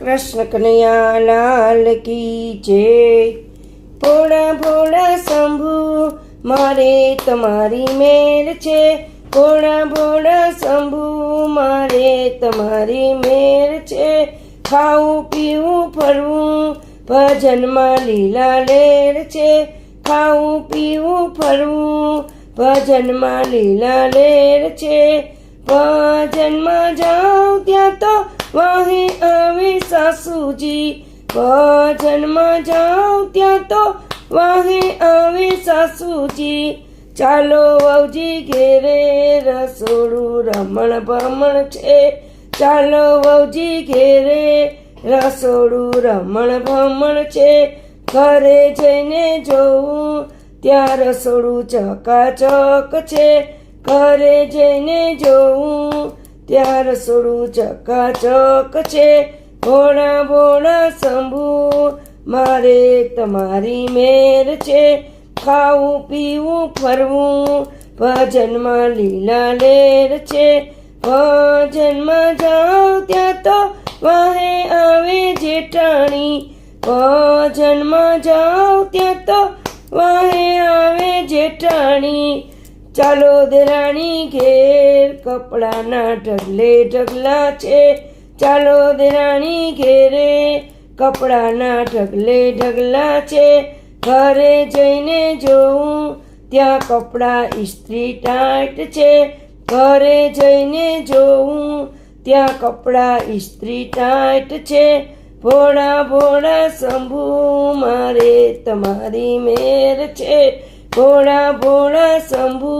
કૃષ્ણ કનૈયા લાલ કી જય. ભોળા ભોળા શંભુ, મારે તમારી મેર છે. ભોળા ભોળા શંભુ, મારે તમારી મેર છે. ખાવું પીવું ફરવું, ભજનમાં લીલા લેર છે. ખાવું પીવું ફરવું, ભજનમાં લીલા લેર છે. ભજનમાં જાઉં ત્યાં તો વાહે આવી સાસુજી. ભજનમાં જાઉં ત્યાં તો વાહે આવે સાસુજી. ચાલો વવજી ઘેરે રસોડું રમણ ભમણ છે. ચાલો વવજી ઘેરે રસોડું રમણ ભમણ છે. ઘરે જઈને જોઉં ત્યાં રસોડું ચકાચક છે. ઘરે જઈને જોવું ત્યાં રસોડું ચકાચક છે. ભોળા ભોણા, શંભુ, મારે તમારી મેર છે. ખાવું, પીવું, ફરવું, ભજનમાં લીલા લેર છે. ભજનમાં જાઉં ત્યાં તો વાહે આવે જેઠાણી. ભજનમાં જાઉં ત્યાં તો વાહે આવે જેઠાણી. ચાલો દેરાણી ઘેર, કપડાના ઢગલે ઢગલા છે. ચાલો દેરાણી ઘેરે, કપડાના ઢગલે ઢગલા છે. ઘરે જઈને જોઉં, ત્યાં કપડાં ઇસ્ત્રી ટાઈટ છે. ઘરે જઈને જોઉં, ત્યાં કપડાં ઇસ્ત્રી ટાઈટ છે. ભોળા ભોળા શંભુ, મારે તમારી મેર છે. ભોળા ભોળા શંભુ,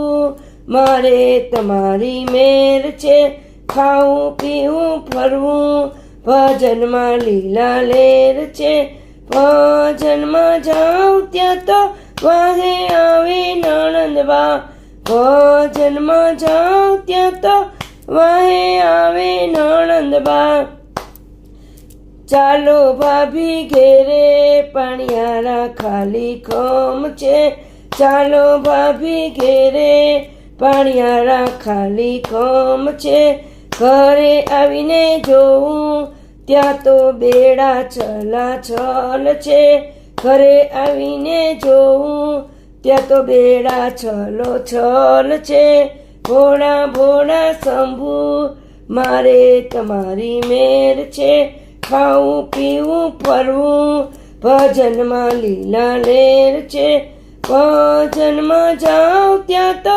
મારે તમારી મેર છે. ખાવું પીવું ફરવું, ભજનમાં લીલા લેર છે. ભજનમાં જાઉં ત્યાં તો વાહે આવે નણંદવા. ભજનમાં જાઉં ત્યાં તો વાહે આવે નણંદબા ચાલો ભાભી ઘેરે પાણિયારા ખાલી ખમ છે. ચાલો ભાભી ઘેરે પાણિયારા ખાલી કોમ છે. ઘરે આવીને જોઉં, ત્યાં તો બેડા છલા છલ છે. ઘરે આવીને જોઉં, ત્યાં તો બેડા છલો છલ છે. ભોળા ભોળા શંભુ, મારે તમારી મેર છે. ખાવું પીવું ફરવું, ભજનમાં લીલા લેર છે. ભજનમાં જાઓ ત્યાં તો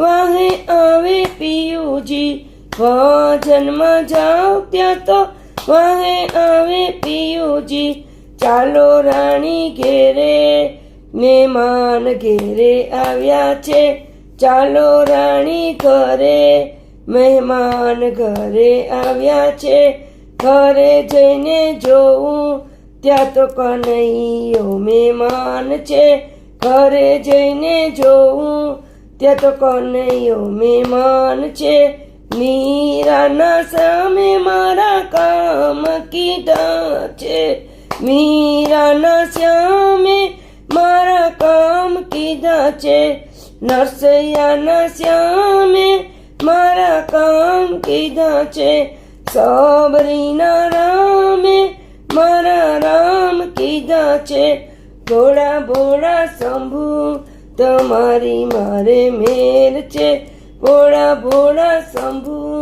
વાહે આવે પિયુજી. ભજનમાં જાઓ ત્યાં તો વાહે આવે પિયુજી. ચાલો રાણી ઘેરે, મહેમાન ઘેરે આવ્યા છે. ચાલો રાણી ઘરે, મહેમાન ઘરે આવ્યા છે. ઘરે જઈને જોઉં, ત્યાં તો કનૈયો મહેમાન છે. ઘરે જઈને જોઉં, ત્યાં તો કનૈયો મહેમાન છે. મીરાના સામે મારા કામ કીધા છે. મીરાના સામે મારા કામ કીધા છે. નરસૈયાના શ્યામે મારા કામ કીધા છે. સબરીના રામે મારા રામ કીધા છે. ભોળા ભોળા શંભુ, તમારી મારે મેર છે. ભોળા ભોળા શંભુ,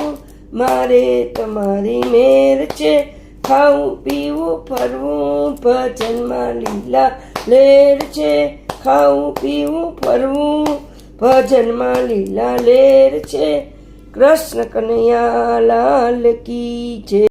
મારે તમારી મેર છે. ખાવું, પીવું, ફરવું, ભજનમાં લીલા લેર છે. ખાવું, પીવું, ફરવું, ભજનમાં લીલા લેર છે. કૃષ્ણ કનૈયા લાલ કી જય.